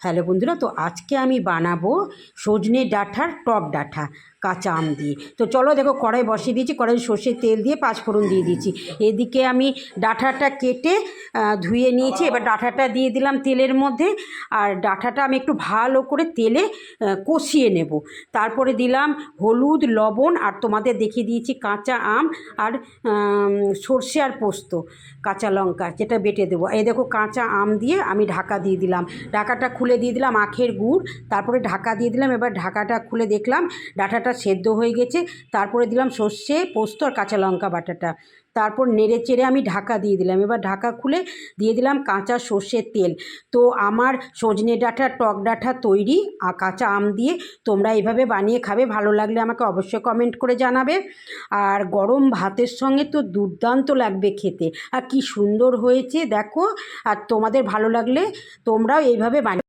Hello বন্ধুরা তো আজকে আমি বানাবো সজনে ডাঁঠার টক ডাঁটা কাঁচা আম দিয়ে। তো চলো দেখো কড়াই বসিয়ে দিয়েছি কড়াই সর্ষের তেল দিয়ে পাঁচফোড়ন দিয়ে দিয়েছি। এদিকে আমি ডাঁটাটা কেটে ধুয়ে নিয়েছি। এবার ডাঁটাটা দিয়ে দিলাম তেলের মধ্যে। আর ডাঁটাটা আমি একটু ভালো করে তেলে কষিয়ে নেব। তারপরে দিলাম হলুদ, লবণ আর তোমাদের দেখিয়ে দিয়েছি কাঁচা আম আর সর্ষে আর পোস্ত, কাঁচা লঙ্কা, যেটা বেটে দেবো। এই দেখো কাঁচা আম দিয়ে আমি ঢাকা দিয়ে দিলাম। ঢাকাটা খুলে দিয়ে দিলাম আখের গুড়। তারপরে ঢাকা দিয়ে দিলাম। এবার ঢাকাটা খুলে দেখলাম ডাঁটাটা সেদ্ধ হয়ে গেছে, তারপরে দিলাম সর্ষে, পোস্ত আর কাঁচা লঙ্কা বাটাটা। তারপর নেড়ে চেড়ে আমি ঢাকা দিয়ে দিলাম। এবার ঢাকা খুলে দিয়ে দিলাম কাঁচা সর্ষের তেল। তো আমার সজনে ডাঁটা, টক ডাঁটা তৈরি, আর কাঁচা আম দিয়ে তোমরা এইভাবে বানিয়ে খাবে। ভালো লাগলে আমাকে অবশ্যই কমেন্ট করে জানাবে। আর গরম ভাতের সঙ্গে তো দুর্দান্ত লাগবে খেতে। আর কি সুন্দর হয়েছে, দেখো। আর তোমাদের ভালো লাগলে তোমরাও এইভাবে বানিয়ে